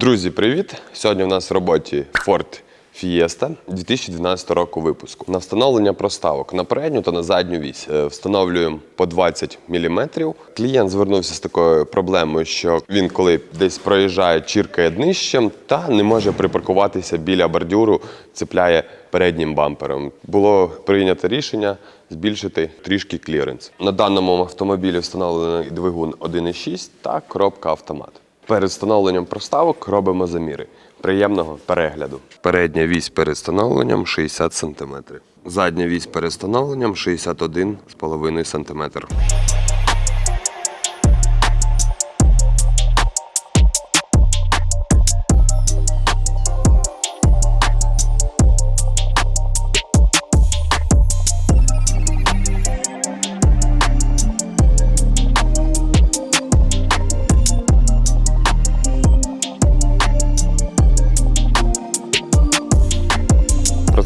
Друзі, привіт! Сьогодні в нас в роботі Ford Fiesta 2012 року випуску. На встановлення проставок на передню та на задню вісь Е, встановлюємо по 20 мм. Клієнт звернувся з такою проблемою, що він, коли десь проїжджає, чіркає днищем та не може припаркуватися біля бордюру, цепляє переднім бампером. Було прийнято рішення збільшити трішки кліренс. На даному автомобілі встановлений двигун 1.6 та коробка автомат. Перед встановленням проставок робимо заміри. Приємного перегляду. Передня вісь перед встановленням 60 см. Задня вісь перед встановленням 61,5 см.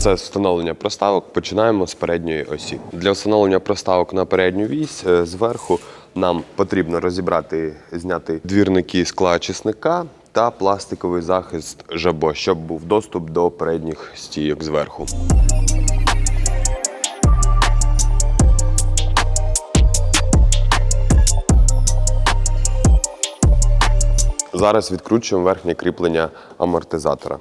Процес встановлення проставок починаємо з передньої осі. Для встановлення проставок на передню вісь е, зверху нам потрібно розібрати, зняти двірники скла-чесника та пластиковий захист жабо, щоб був доступ до передніх стійок зверху. Зараз відкручуємо верхнє кріплення амортизатора.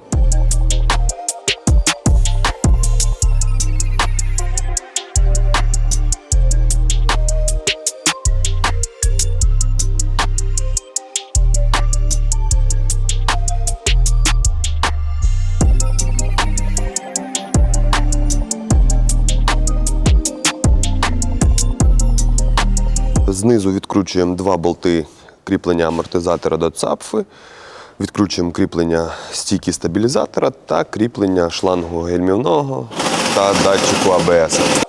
Знизу відкручуємо два болти кріплення амортизатора до цапфи, відкручуємо кріплення стійки стабілізатора та кріплення шлангу гельмівного та датчику АБС.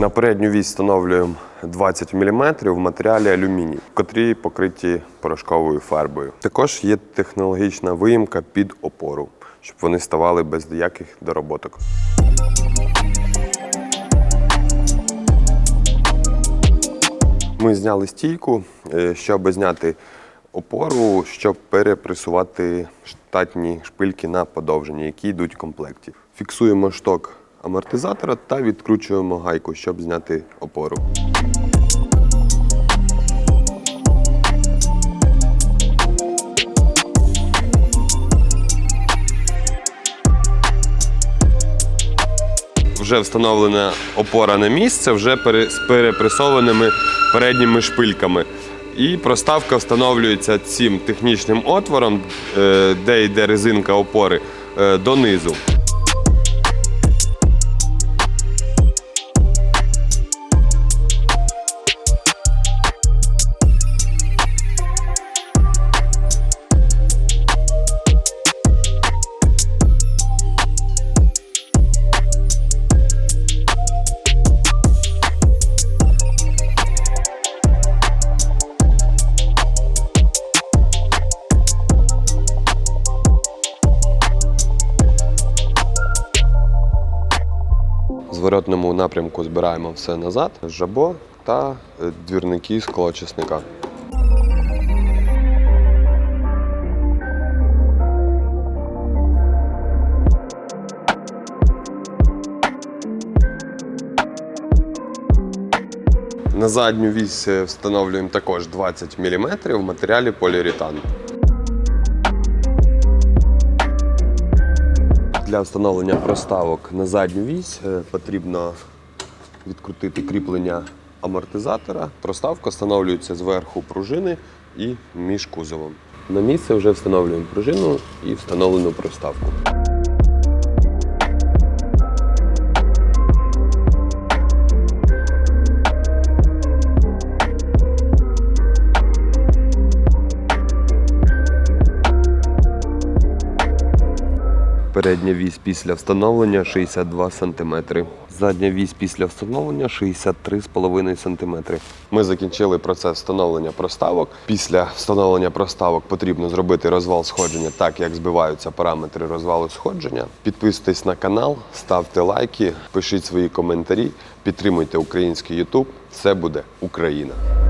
На передню вісь встановлюємо 20 мм в матеріалі алюміній, котрі покриті порошковою фарбою. Також є технологічна виїмка під опору, щоб вони ставали без ніяких дороботок. Ми зняли стійку, е, щоб зняти опору, щоб перепресувати штатні шпильки на подовження, які йдуть в комплекті. Фіксуємо шток амортизатора та відкручуємо гайку, щоб зняти опору. Вже встановлена опора на місце, вже з перепресованими передніми шпильками. І проставка встановлюється цим технічним отвором, е, де йде резинка опори, е, донизу. Зворотному напрямку збираємо все назад, жабо та е, двірники склочисника. На задню вісь е, встановлюємо також 20 мм в матеріалі поліуретан. Для встановлення проставок на задню вісь е, потрібно відкрутити кріплення амортизатора. Проставка встановлюється зверху пружини і між кузовом. На місце вже встановлюємо пружину і встановлену проставку. Передня вісь після встановлення 62 см. Задня вісь після встановлення 63,5 см. Ми закінчили процес встановлення проставок. Після встановлення проставок потрібно зробити розвал сходження так, як збиваються параметри розвалу сходження. Підписуйтесь на канал, ставте лайки, пишіть свої коментарі, підтримуйте український YouTube. Все буде Україна!